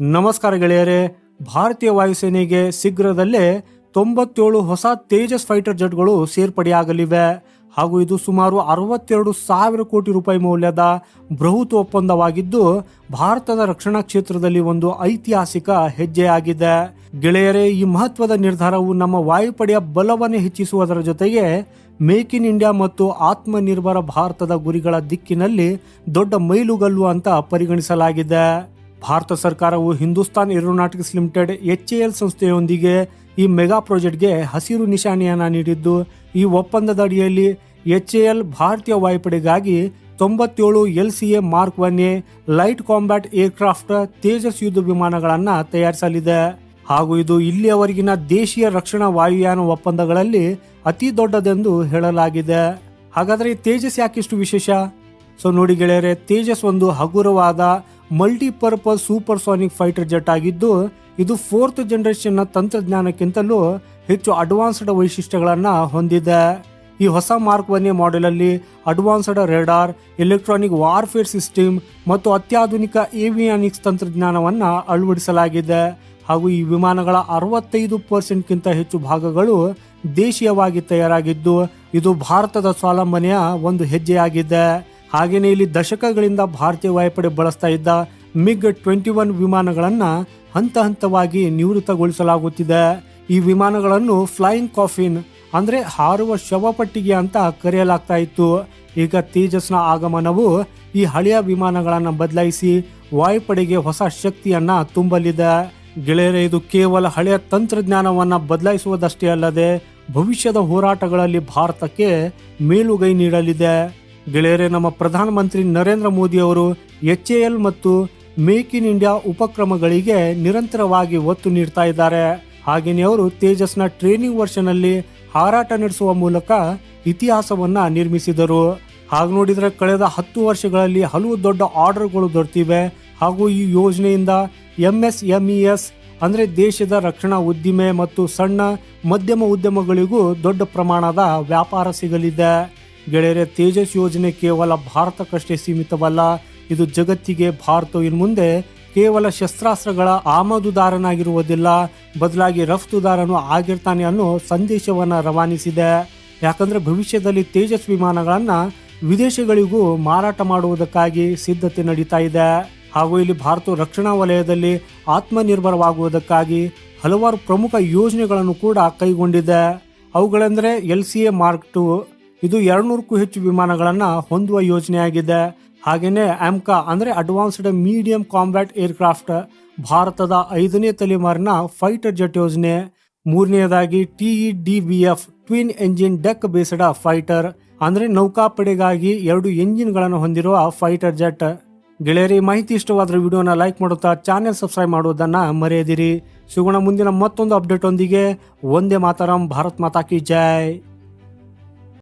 ನಮಸ್ಕಾರ ಗೆಳೆಯರೇ, ಭಾರತೀಯ ವಾಯುಸೇನೆಗೆ ಶೀಘ್ರದಲ್ಲೇ ತೊಂಬತ್ತೇಳು ಹೊಸ ತೇಜಸ್ ಫೈಟರ್ ಜೆಟ್ಗಳು ಸೇರ್ಪಡೆಯಾಗಲಿವೆ. ಹಾಗೂ ಇದು ಸುಮಾರು ಅರವತ್ತೆರಡು ಸಾವಿರ ಕೋಟಿ ರೂಪಾಯಿ ಮೌಲ್ಯದ ಬೃಹತ್ ಒಪ್ಪಂದವಾಗಿದ್ದು, ಭಾರತದ ರಕ್ಷಣಾ ಕ್ಷೇತ್ರದಲ್ಲಿ ಒಂದು ಐತಿಹಾಸಿಕ ಹೆಜ್ಜೆಯಾಗಿದೆ. ಗೆಳೆಯರೇ, ಈ ಮಹತ್ವದ ನಿರ್ಧಾರವು ನಮ್ಮ ವಾಯುಪಡೆಯ ಬಲವನ್ನು ಹೆಚ್ಚಿಸುವುದರ ಜೊತೆಗೆ ಮೇಕ್ ಇನ್ ಇಂಡಿಯಾ ಮತ್ತು ಆತ್ಮನಿರ್ಭರ ಭಾರತದ ಗುರಿಗಳ ದಿಕ್ಕಿನಲ್ಲಿ ದೊಡ್ಡ ಮೈಲುಗಲ್ಲು ಅಂತ ಪರಿಗಣಿಸಲಾಗಿದೆ. ಭಾರತ ಸರ್ಕಾರವು Hindustan Aeronautics Limited H L ಸಂಸ್ಥೆಯೊಂದಿಗೆ ಈ ಮೆಗಾ ಪ್ರಾಜೆಕ್ಟ್ಗೆ ಹಸಿರು ನಿಶಾನೆಯನ್ನ ನೀಡಿದ್ದು, ಈ ಒಪ್ಪಂದದ ಅಡಿಯಲ್ಲಿ ಎಚ್ ಎಲ್ ಭಾರತೀಯ ವಾಯುಪಡೆಗಾಗಿ ತೊಂಬತ್ತೇಳು L C A mark one A light combat aircraft Tejas ಯುದ್ಧ ವಿಮಾನಗಳನ್ನು ತಯಾರಿಸಲಿದೆ. ಹಾಗೂ ಇದು ಇಲ್ಲಿಯವರೆಗಿನ ದೇಶೀಯ ರಕ್ಷಣಾ ವಾಯುಯಾನ ಒಪ್ಪಂದಗಳಲ್ಲಿ ಅತಿ ದೊಡ್ಡದೆಂದು ಹೇಳಲಾಗಿದೆ. ಹಾಗಾದರೆ ತೇಜಸ್ ಯಾಕಿಷ್ಟು ವಿಶೇಷ? ಸೊ ನೋಡಿ ಗೆಳೆಯರೆ, ತೇಜಸ್ ಒಂದು ಹಗುರವಾದ multipurpose supersonic fighter jet ಆಗಿದ್ದು, ಇದು ಫೋರ್ತ್ ಜನರೇಷನ್ನ ತಂತ್ರಜ್ಞಾನಕ್ಕಿಂತಲೂ ಹೆಚ್ಚು ಅಡ್ವಾನ್ಸ್ಡ್ ವೈಶಿಷ್ಟ್ಯಗಳನ್ನು ಹೊಂದಿದೆ. ಈ ಹೊಸ mark one A ಮಾಡೆಲಲ್ಲಿ advanced radar, electronic warfare system ಮತ್ತು ಅತ್ಯಾಧುನಿಕ ಏವಿಯಾನಿಕ್ಸ್ ತಂತ್ರಜ್ಞಾನವನ್ನು ಅಳವಡಿಸಲಾಗಿದೆ. ಹಾಗೂ ಈ ವಿಮಾನಗಳ ಅರವತ್ತೈದು ಪರ್ಸೆಂಟ್ಗಿಂತ ಹೆಚ್ಚು ಭಾಗಗಳು ದೇಶೀಯವಾಗಿ ತಯಾರಾಗಿದ್ದು, ಇದು ಭಾರತದ ಸ್ವಾವಲಂಬನೆಯ ಒಂದು ಹೆಜ್ಜೆಯಾಗಿದೆ. ಹಾಗೆಯೇ ಇಲ್ಲಿ ದಶಕಗಳಿಂದ ಭಾರತೀಯ ವಾಯುಪಡೆ ಬಳಸ್ತಾ ಇದ್ದ ಮಿಗ್ ಟ್ವೆಂಟಿ ಒನ್ ವಿಮಾನಗಳನ್ನು ಹಂತ ಹಂತವಾಗಿ ನಿವೃತ್ತಗೊಳಿಸಲಾಗುತ್ತಿದೆ. ಈ ವಿಮಾನಗಳನ್ನು ಫ್ಲೈಯಿಂಗ್ ಕಾಫಿನ್ ಅಂದ್ರೆ ಹಾರುವ ಶವಪಟ್ಟಿಗೆ ಅಂತ ಕರೆಯಲಾಗ್ತಾ ಇತ್ತು. ಈಗ ತೇಜಸ್ನ ಆಗಮನವು ಈ ಹಳೆಯ ವಿಮಾನಗಳನ್ನು ಬದಲಾಯಿಸಿ ವಾಯುಪಡೆಗೆ ಹೊಸ ಶಕ್ತಿಯನ್ನ ತುಂಬಲಿದೆ. ಗೆಳೆಯರೆ, ಇದು ಕೇವಲ ಹಳೆಯ ತಂತ್ರಜ್ಞಾನವನ್ನ ಬದಲಾಯಿಸುವುದಷ್ಟೇ ಅಲ್ಲದೆ ಭವಿಷ್ಯದ ಹೋರಾಟಗಳಲ್ಲಿ ಭಾರತಕ್ಕೆ ಮೇಲುಗೈ ನೀಡಲಿದೆ. ಗೆಳೆಯರೆ, ನಮ್ಮ ಪ್ರಧಾನಮಂತ್ರಿ ನರೇಂದ್ರ ಮೋದಿ ಅವರು ಎಚ್ ಎಲ್ ಮತ್ತು ಮೇಕ್ ಇನ್ ಇಂಡಿಯಾ ಉಪಕ್ರಮಗಳಿಗೆ ನಿರಂತರವಾಗಿ ಒತ್ತು ನೀಡ್ತಾ ಇದ್ದಾರೆ. ಹಾಗೆಯೇ ಅವರು ತೇಜಸ್ನ ಟ್ರೈನಿಂಗ್ ವರ್ಷನಲ್ಲಿ ಹಾರಾಟ ನಡೆಸುವ ಮೂಲಕ ಇತಿಹಾಸವನ್ನ ನಿರ್ಮಿಸಿದರು. ಹಾಗೆ ನೋಡಿದರೆ ಕಳೆದ ಹತ್ತು ವರ್ಷಗಳಲ್ಲಿ ಹಲವು ದೊಡ್ಡ ಆರ್ಡರ್ಗಳು ದೊರೆತಿವೆ. ಹಾಗೂ ಈ ಯೋಜನೆಯಿಂದ ಎಂ ಎಸ್ ಎಂಇಎಸ್ ಅಂದ್ರೆ ದೇಶದ ರಕ್ಷಣಾ ಉದ್ದಿಮೆ ಮತ್ತು ಸಣ್ಣ ಮಧ್ಯಮ ಉದ್ಯಮಗಳಿಗೂ ದೊಡ್ಡ ಪ್ರಮಾಣದ ವ್ಯಾಪಾರ ಸಿಗಲಿದೆ. ಗೆಳೆಯರೆ, ತೇಜಸ್ ಯೋಜನೆ ಕೇವಲ ಭಾರತಕ್ಕಷ್ಟೇ ಸೀಮಿತವಲ್ಲ, ಇದು ಜಗತ್ತಿಗೆ ಭಾರತ ಇನ್ನು ಮುಂದೆ ಕೇವಲ ಶಸ್ತ್ರಾಸ್ತ್ರಗಳ ಆಮದುದಾರನಾಗಿರುವುದಿಲ್ಲ, ಬದಲಾಗಿ ರಫ್ತುದಾರನು ಆಗಿರ್ತಾನೆ ಅನ್ನೋ ಸಂದೇಶವನ್ನ ರವಾನಿಸಿದೆ. ಯಾಕಂದ್ರೆ ಭವಿಷ್ಯದಲ್ಲಿ ತೇಜಸ್ ವಿಮಾನಗಳನ್ನು ವಿದೇಶಗಳಿಗೂ ಮಾರಾಟ ಮಾಡುವುದಕ್ಕಾಗಿ ಸಿದ್ಧತೆ ನಡೀತಾ ಇದೆ. ಹಾಗೂ ಇಲ್ಲಿ ಭಾರತ ರಕ್ಷಣಾ ವಲಯದಲ್ಲಿ ಆತ್ಮನಿರ್ಭರವಾಗುವುದಕ್ಕಾಗಿ ಹಲವಾರು ಪ್ರಮುಖ ಯೋಜನೆಗಳನ್ನು ಕೂಡ ಕೈಗೊಂಡಿದೆ. ಅವುಗಳೆಂದರೆ L C A mark two ಇದು ಎರಡ್ನೂರಕ್ಕೂ ಹೆಚ್ಚು ವಿಮಾನಗಳನ್ನು ಹೊಂದುವ ಯೋಜನೆಯಾಗಿದೆ. ಹಾಗೆಯೇ ಆಮ್ಕಾ ಅಂದರೆ ಅಡ್ವಾನ್ಸ್ಡ್ ಮೀಡಿಯಂ ಕಾಂಬ್ಯಾಟ್ ಏರ್ಕ್ರಾಫ್ಟ್ ಭಾರತದ ಐದನೇ ತಲೆಮಾರಿನ ಫೈಟರ್ ಜೆಟ್ ಯೋಜನೆ. ಮೂರನೆಯದಾಗಿ T E D B F twin engine deck ಬೇಸಡ fighter ಅಂದ್ರೆ ನೌಕಾಪಡೆಗಾಗಿ ಎರಡು ಎಂಜಿನ್ಗಳನ್ನು ಹೊಂದಿರುವ ಫೈಟರ್ ಜೆಟ್. ಗೆಳೆಯರಿ ಮಾಹಿತಿ ಇಷ್ಟವಾದರೆ ವಿಡಿಯೋನ ಲೈಕ್ ಮಾಡುತ್ತಾ ಚಾನೆಲ್ ಸಬ್ಸ್ಕ್ರೈಬ್ ಮಾಡುವುದನ್ನ ಮರೆಯದಿರಿ. ಸಿಗೋಣ ಮುಂದಿನ ಮತ್ತೊಂದು ಅಪ್ಡೇಟ್ ಒಂದಿಗೆ ಒಂದೇ ಮಾತರಂ, ಭಾರತ್ ಮಾತಾ ಕಿ ಜೈ.